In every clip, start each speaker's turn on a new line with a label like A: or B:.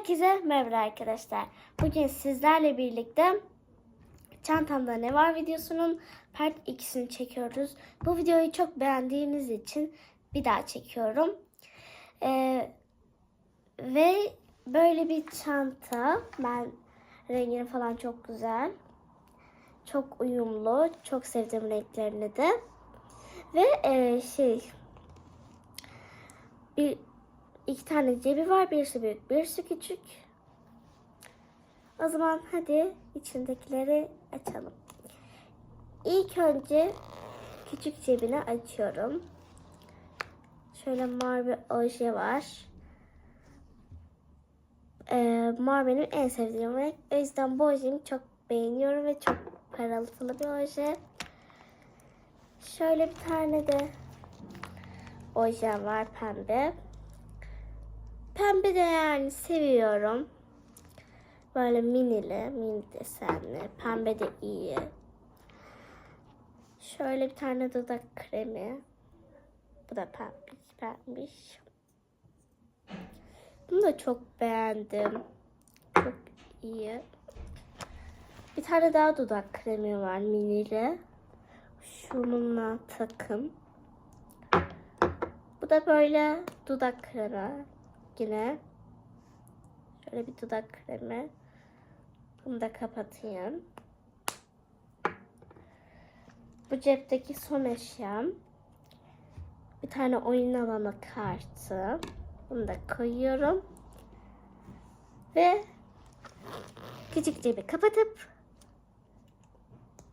A: Herkese merhaba arkadaşlar. Bugün sizlerle birlikte çantamda ne var videosunun part 2'sini çekiyoruz. Bu videoyu çok beğendiğiniz için bir daha çekiyorum. Ee, ve böyle bir çanta. Ben rengini falan çok güzel. Çok uyumlu. Çok sevdim renklerini de. Ve e, şey bir iki tane cebi var. Birisi büyük, birisi küçük. O zaman hadi içindekileri açalım. İlk önce küçük cebini açıyorum. Şöyle mor bir oje var. Ee, mor benim en sevdiğim renk. O yüzden bu ojeyi çok beğeniyorum ve çok parıltılı bir oje. Şöyle bir tane de oje var pembe. Pembe de yani seviyorum. Böyle minili, mini desenli. Pembe de iyi. Şöyle bir tane dudak kremi. Bu da pembiş, pembiş. Bunu da çok beğendim. Çok iyi. Bir tane daha dudak kremi var minili. Şununla takım. Bu da böyle dudak kremi. Yine şöyle bir dudak kremi. Bunu da kapatayım. Bu cepteki son eşyam. Bir tane oyun alanı kartı. Bunu da koyuyorum. Ve küçük cebi kapatıp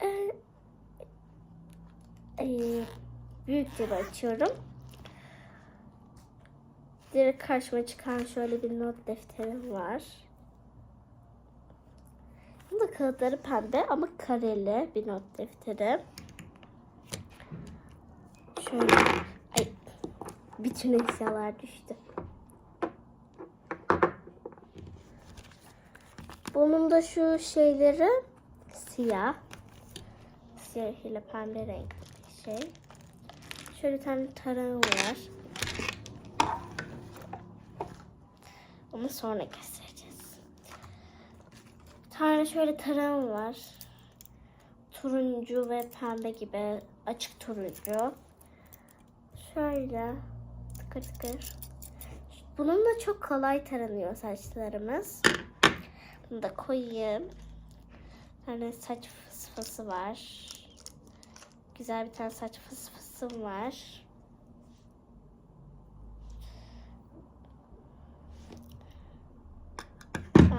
A: e, e, büyük cebi açıyorum. Direkt karşıma çıkan şöyle bir not defterim var. Bunun da kağıtları pembe ama kareli bir not defteri. Şöyle. Ay. Bütün eşyalar düştü. Bunun da şu şeyleri siyah. Siyah ile pembe renk bir şey. Şöyle bir tane tarağım var. Onu sonra göstereceğiz. Tane şöyle tarağım var. Turuncu ve pembe gibi açık turuncu. Şöyle tıkır tıkır. Bununla çok kolay taranıyor saçlarımız. Bunu da koyayım. Tane saç fısfısı var. Güzel bir tane saç fısfısım var.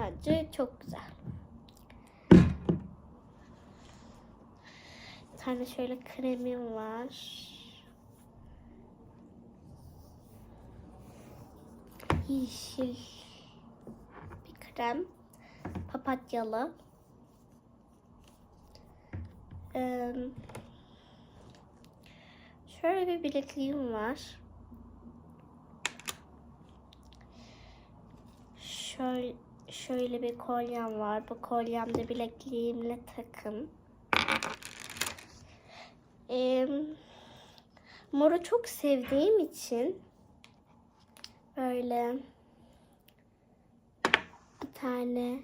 A: Bence çok güzel. Bir tane şöyle kremim var. Yeşil bir krem. Papatyalı. Şöyle bir bilekliğim var. Şöyle şöyle bir kolyem var. Bu kolyem de bilekliğimle takım. Ee, moru çok sevdiğim için böyle bir tane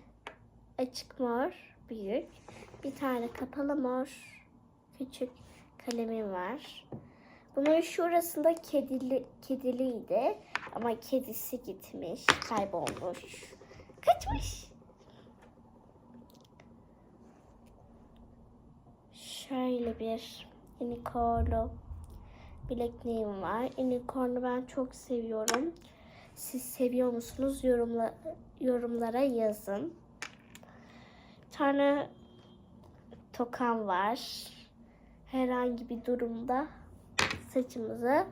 A: açık mor büyük, bir tane kapalı mor küçük kalemim var. Bunun şurasında kedili, kediliydi ama kedisi gitmiş, kaybolmuş. Kaçmış. Şöyle bir unicornlu bilekliğim var. Unicorn'u ben çok seviyorum. Siz seviyor musunuz? Yorumla, yorumlara yazın. Bir tane tokam var. Herhangi bir durumda saçımızı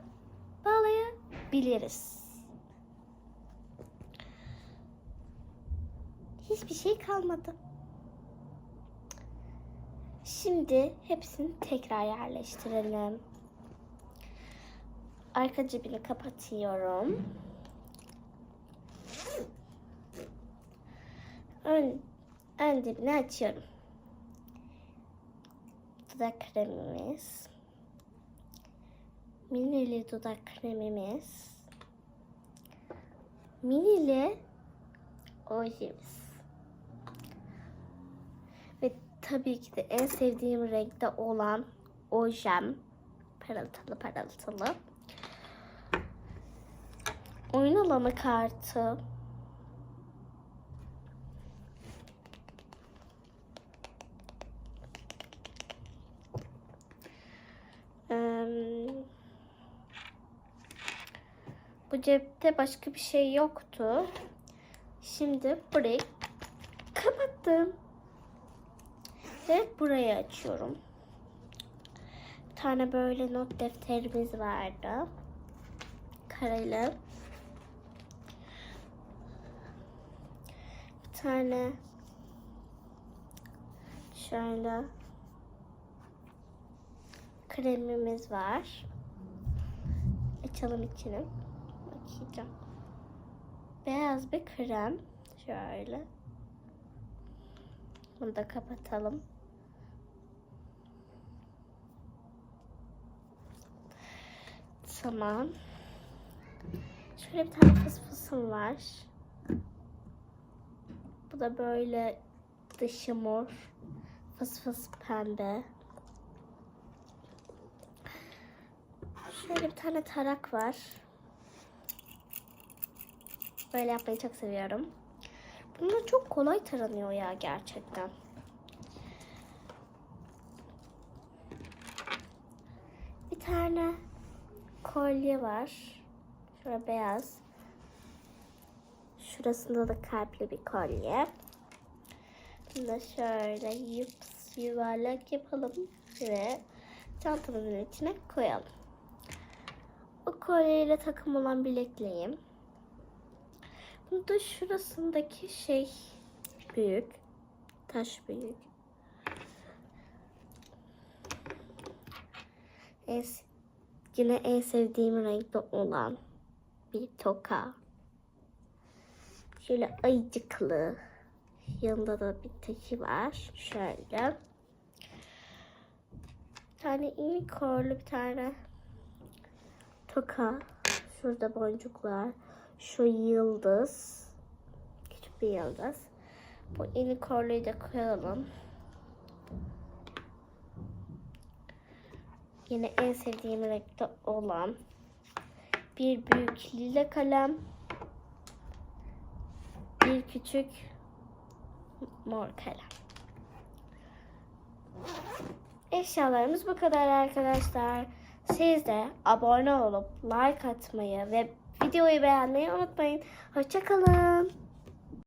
A: bağlayabiliriz. Hiçbir şey kalmadı. Şimdi hepsini tekrar yerleştirelim. Arka cebini kapatıyorum. Ön, ön cebini açıyorum. Dudak kremimiz. Minili dudak kremimiz. Minili ojemiz. Tabii ki de en sevdiğim renkte olan ojem. Parıltılı parıltılı. Oyun alanı kartı. Bu cepte başka bir şey yoktu. Şimdi burayı kapattım. Ve burayı açıyorum. Bir tane böyle not defterimiz vardı. Kareli. Bir tane şöyle kremimiz var. Açalım içini. Bakacağım. Beyaz bir krem. Şöyle. Bunu da kapatalım. Tamam. Şöyle bir tane fıs var. Bu da böyle dışı mor. Fıs pembe. Şöyle bir tane tarak var. Böyle yapmayı çok seviyorum. Bunlar çok kolay taranıyor ya gerçekten. Bir tane kolye var. Şöyle beyaz. Şurasında da kalpli bir kolye. Bunu şöyle yups, yuvarlak yapalım ve çantamızın içine koyalım. O kolyeyle takım olan bilekliğim. Bunu da şurasındaki şey büyük. Taş büyük. En, yine en sevdiğim renkte olan bir toka. Şöyle ayıcıklı. Yanında da bir taşı var. Şöyle. Bir tane unicornlu bir tane toka. Şurada boncuklar. Şu yıldız. Küçük bir yıldız. Bu unicornluyu da koyalım. Yine en sevdiğim renkte olan bir büyük lila kalem. Bir küçük mor kalem. Eşyalarımız bu kadar arkadaşlar. Siz de abone olup like atmayı ve videoyu beğenmeyi unutmayın. Hoşçakalın.